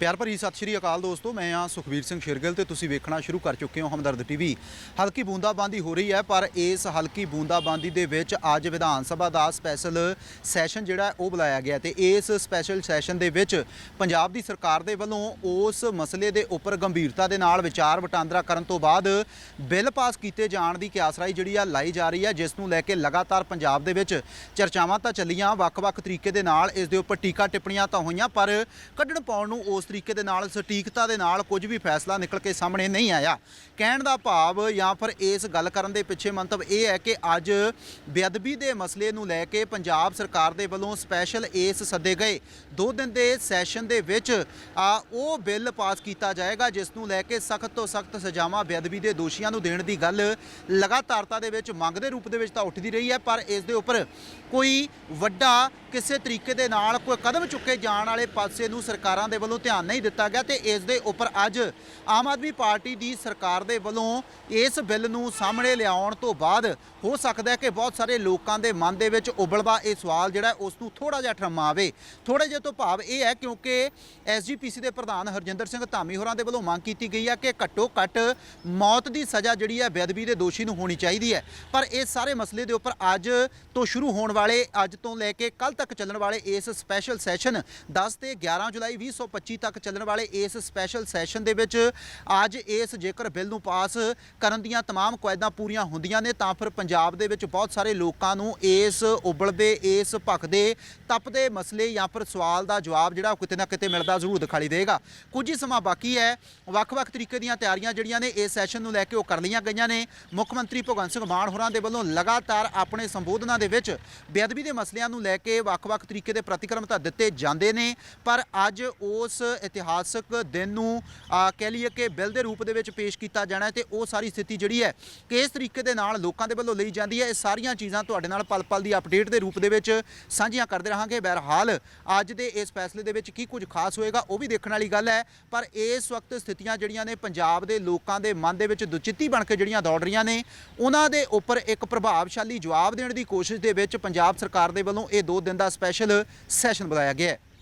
ਪਿਆਰ ਭਰੀ ਸਤਿ ਸ਼੍ਰੀ ਅਕਾਲ ਦੋਸਤੋ, ਮੈਂ ਆ ਸੁਖਵੀਰ ਸਿੰਘ ਸ਼ਿਰਗਿਲ ਤੇ ਤੁਸੀਂ ਵੇਖਣਾ ਸ਼ੁਰੂ ਕਰ ਚੁੱਕੇ ਹੋ ਹਮਦਰਦ ਟੀਵੀ। ਹਲਕੀ ਬੂੰਦਾਬਾਂਦੀ ਹੋ ਰਹੀ ਹੈ, ਪਰ ਇਸ ਹਲਕੀ ਬੂੰਦਾਬਾਂਦੀ ਦੇ ਵਿੱਚ ਅੱਜ ਵਿਧਾਨ ਸਭਾ ਦਾ ਸਪੈਸ਼ਲ ਸੈਸ਼ਨ ਜਿਹੜਾ ਉਹ ਬੁਲਾਇਆ ਗਿਆ ਤੇ ਇਸ ਸਪੈਸ਼ਲ ਸੈਸ਼ਨ ਦੇ ਵਿੱਚ ਪੰਜਾਬ ਦੀ ਸਰਕਾਰ ਦੇ ਵੱਲੋਂ ਉਸ ਮਸਲੇ ਦੇ ਉੱਪਰ ਗੰਭੀਰਤਾ ਦੇ ਨਾਲ ਵਿਚਾਰ ਵਟਾਂਦਰਾ ਕਰਨ ਤੋਂ ਬਾਅਦ ਬਿੱਲ ਪਾਸ ਕੀਤੇ ਜਾਣ ਦੀ ਕਿਆਸਰਾਈ ਜਿਹੜੀ ਆ, ਲਾਈ ਜਾ ਰਹੀ ਹੈ, ਜਿਸ ਨੂੰ ਲੈ ਕੇ ਲਗਾਤਾਰ ਪੰਜਾਬ ਦੇ ਵਿੱਚ ਚਰਚਾਵਾਂ ਤਾਂ ਚੱਲੀਆਂ, ਵੱਖ-ਵੱਖ ਤਰੀਕੇ ਦੇ ਨਾਲ ਇਸ ਦੇ ਉੱਪਰ ਟੀਕਾ ਟਿੱਪਣੀਆਂ ਤਾਂ ਹੋਈਆਂ, ਪਰ ਕੱਢਣ ਪਾਉਣ ਨੂੰ ਉਸ ਤਰੀਕੇ ਦੇ ਨਾਲ, ਸਟੀਕਤਾ ਦੇ ਨਾਲ ਕੁਝ ਵੀ ਫੈਸਲਾ ਨਿਕਲ ਕੇ ਸਾਹਮਣੇ ਨਹੀਂ ਆਇਆ। ਕਹਿਣ ਦਾ ਭਾਵ ਜਾਂ ਫਿਰ ਇਸ ਗੱਲ ਕਰਨ ਦੇ ਪਿੱਛੇ ਮੰਤਵ ਇਹ ਹੈ ਕਿ ਅੱਜ ਬੇਅਦਬੀ ਦੇ ਮਸਲੇ ਨੂੰ ਲੈ ਕੇ ਪੰਜਾਬ ਸਰਕਾਰ ਦੇ ਵੱਲੋਂ ਸਪੈਸ਼ਲ ਏਸ ਸੱਦੇ ਗਏ। ਦੋ ਦਿਨ ਦੇ ਸੈਸ਼ਨ ਦੇ ਵਿੱਚ ਉਹ ਬਿੱਲ ਪਾਸ ਕੀਤਾ ਜਾਏਗਾ, ਜਿਸ ਨੂੰ ਲੈ ਕੇ ਸਖਤ ਤੋਂ ਸਖਤ ਸਜ਼ਾਵਾਂ ਬੇਅਦਬੀ ਦੇ ਦੋਸ਼ੀਆਂ ਨੂੰ ਦੇਣ ਦੀ ਗੱਲ ਲਗਾਤਾਰਤਾ ਦੇ ਵਿੱਚ, ਮੰਗ ਦੇ ਰੂਪ ਦੇ ਵਿੱਚ ਤਾਂ ਉੱਠਦੀ ਰਹੀ ਹੈ, ਪਰ ਇਸ ਦੇ ਉੱਪਰ ਕੋਈ ਵੱਡਾ ਕਿਸੇ ਤਰੀਕੇ ਦੇ ਨਾਲ ਕੋਈ ਕਦਮ ਚੁੱਕੇ ਜਾਣ ਵਾਲੇ ਪਾਸੇ ਨੂੰ ਸਰਕਾਰਾਂ ਦੇ ਵੱਲੋਂ ਧਿਆਨ ਨਹੀਂ ਦਿੱਤਾ ਗਿਆ ਤੇ ਇਸ ਦੇ ਉੱਪਰ ਅੱਜ ਆਮ ਆਦਮੀ ਪਾਰਟੀ ਦੀ ਸਰਕਾਰ ਦੇ ਵੱਲੋਂ ਇਸ ਬਿੱਲ ਨੂੰ ਸਾਹਮਣੇ ਲਿਆਉਣ ਤੋਂ ਬਾਅਦ ਹੋ ਸਕਦਾ ਹੈ ਕਿ ਬਹੁਤ ਸਾਰੇ ਲੋਕਾਂ ਦੇ ਮਨ ਦੇ ਵਿੱਚ ਉਬਲਦਾ ਇਹ ਸਵਾਲ ਜਿਹੜਾ ਉਸ ਨੂੰ ਥੋੜਾ ਜਿਹਾ ਠਰਮਾ ਆਵੇ। ਥੋੜੇ ਜਿਹਾ ਤੋਂ ਭਾਵ ਇਹ ਹੈ ਕਿਉਂਕਿ ਐਸਜੀਪੀਸੀ ਦੇ ਪ੍ਰਧਾਨ ਹਰਜਿੰਦਰ ਸਿੰਘ ਧਾਮੀ ਹੋਰਾਂ ਦੇ ਵੱਲੋਂ ਮੰਗ ਕੀਤੀ ਗਈ ਹੈ ਕਿ ਘੱਟੋ ਘੱਟ ਮੌਤ ਦੀ ਸਜ਼ਾ ਜਿਹੜੀ ਹੈ ਬੇਅਦਬੀ ਦੇ ਦੋਸ਼ੀ ਨੂੰ ਹੋਣੀ ਚਾਹੀਦੀ ਹੈ। ਪਰ ਇਹ ਸਾਰੇ ਮਸਲੇ ਦੇ ਉੱਪਰ ਅੱਜ ਤੋਂ ਸ਼ੁਰੂ ਹੋਣ ਵਾਲੇ ਅੱਜ ਤੋਂ ਲੈ ਕੇ ਕੱਲ ਤੱਕ ਚੱਲਣ ਵਾਲੇ ਇਸ ਸਪੈਸ਼ਲ ਸੈਸ਼ਨ 10 ਤੇ 11 ਜੁਲਾਈ 2025 ਤੱਕ ਚੱਲਣ ਵਾਲੇ ਇਸ ਸਪੈਸ਼ਲ ਸੈਸ਼ਨ ਦੇ ਵਿੱਚ ਅੱਜ ਇਸ ਜੇਕਰ ਬਿੱਲ ਨੂੰ ਪਾਸ ਕਰਨ ਦੀਆਂ तमाम ਕੁਐਦਾਂ ਪੂਰੀਆਂ ਹੁੰਦੀਆਂ ਨੇ ਤਾਂ ਫਿਰ ਪੰਜਾਬ ਦੇ ਵਿੱਚ ਬਹੁਤ ਸਾਰੇ ਲੋਕਾਂ ਨੂੰ ਇਸ ਉਬਲਦੇ ਇਸ ਭਖਦੇ ਤਪਦੇ ਮਸਲੇ ਜਾਂ ਫਿਰ ਸਵਾਲ ਦਾ ਜਵਾਬ ਜਿਹੜਾ ਉਹ ਕਿਤੇ ਨਾ ਕਿਤੇ ਮਿਲਦਾ ਜ਼ਰੂਰ ਦਿਖਾਈ ਦੇਗਾ ਕੁਝ ਹੀ ਸਮਾਂ ਬਾਕੀ ਹੈ ਵੱਖ-ਵੱਖ ਤਰੀਕੇ ਦੀਆਂ ਤਿਆਰੀਆਂ ਜਿਹੜੀਆਂ ਨੇ ਇਸ ਸੈਸ਼ਨ ਨੂੰ ਲੈ ਕੇ ਉਹ ਕਰ ਲਈਆਂ ਗਈਆਂ ਨੇ ਮੁੱਖ ਮੰਤਰੀ ਭਗਵੰਤ ਸਿੰਘ ਮਾਨ ਹੋਰਾਂ ਦੇ ਵੱਲੋਂ ਲਗਾਤਾਰ ਆਪਣੇ ਸੰਬੋਧਨਾਂ ਦੇ ਵਿੱਚ ਬੇਅਦਬੀ ਦੇ ਮਸਲਿਆਂ ਨੂੰ ਲੈ ਕੇ ਵੱਖ-ਵੱਖ ਤਰੀਕੇ ਦੇ ਪ੍ਰਤੀਕਰਮ ਤਾਂ ਦਿੱਤੇ ਜਾਂਦੇ ਨੇ, ਪਰ ਅੱਜ ਉਸ ਇਤਿਹਾਸਕ ਦਿਨ ਨੂੰ ਕਹਿ ਲਈਏ ਕਿ ਬਿੱਲ ਦੇ ਰੂਪ ਦੇ ਵਿੱਚ ਪੇਸ਼ ਕੀਤਾ ਜਾਣਾ ਹੈ ਤੇ ਉਹ ਸਾਰੀ ਸਥਿਤੀ ਜਿਹੜੀ ਹੈ, ਕਿਸ ਤਰੀਕੇ ਦੇ ਨਾਲ ਲੋਕਾਂ ਦੇ ਵੱਲੋਂ ਲਈ ਜਾਂਦੀ ਹੈ, ਇਹ ਸਾਰੀਆਂ ਚੀਜ਼ਾਂ ਤੁਹਾਡੇ ਨਾਲ ਪਲ-ਪਲ ਦੀ ਅਪਡੇਟ ਦੇ ਰੂਪ ਦੇ ਵਿੱਚ ਸਾਂਝੀਆਂ ਕਰਦੇ ਰਹਾਂਗੇ। ਬਹਰਹਾਲ, ਅੱਜ ਦੇ ਇਸ ਫੈਸਲੇ ਦੇ ਵਿੱਚ ਕੀ ਕੁਝ ਖਾਸ ਹੋਏਗਾ, ਉਹ ਵੀ ਦੇਖਣ ਵਾਲੀ ਗੱਲ ਹੈ, ਪਰ ਇਸ ਵਕਤ ਸਥਿਤੀਆਂ ਜਿਹੜੀਆਂ ਨੇ ਪੰਜਾਬ ਦੇ ਲੋਕਾਂ ਦੇ ਮਨ ਦੇ ਵਿੱਚ ਦੁਚਿੱਤੀ ਬਣ ਕੇ ਜਿਹੜੀਆਂ ਦੌੜ ਰਹੀਆਂ ਨੇ, ਉਹਨਾਂ ਦੇ ਉੱਪਰ ਇੱਕ ਪ੍ਰਭਾਵਸ਼ਾਲੀ ਜਵਾਬ ਦੇਣ ਦੀ ਕੋਸ਼ਿਸ਼ ਦੇ ਵਿੱਚ ਪੰਜਾਬ ਸਰਕਾਰ ਦੇ ਵੱਲੋਂ ਇਹ ਦੋ ਦਿਨ ਦਾ ਸਪੈਸ਼ਲ ਸੈਸ਼ਨ ਬੁਲਾਇਆ ਗਿਆ ਹੈ।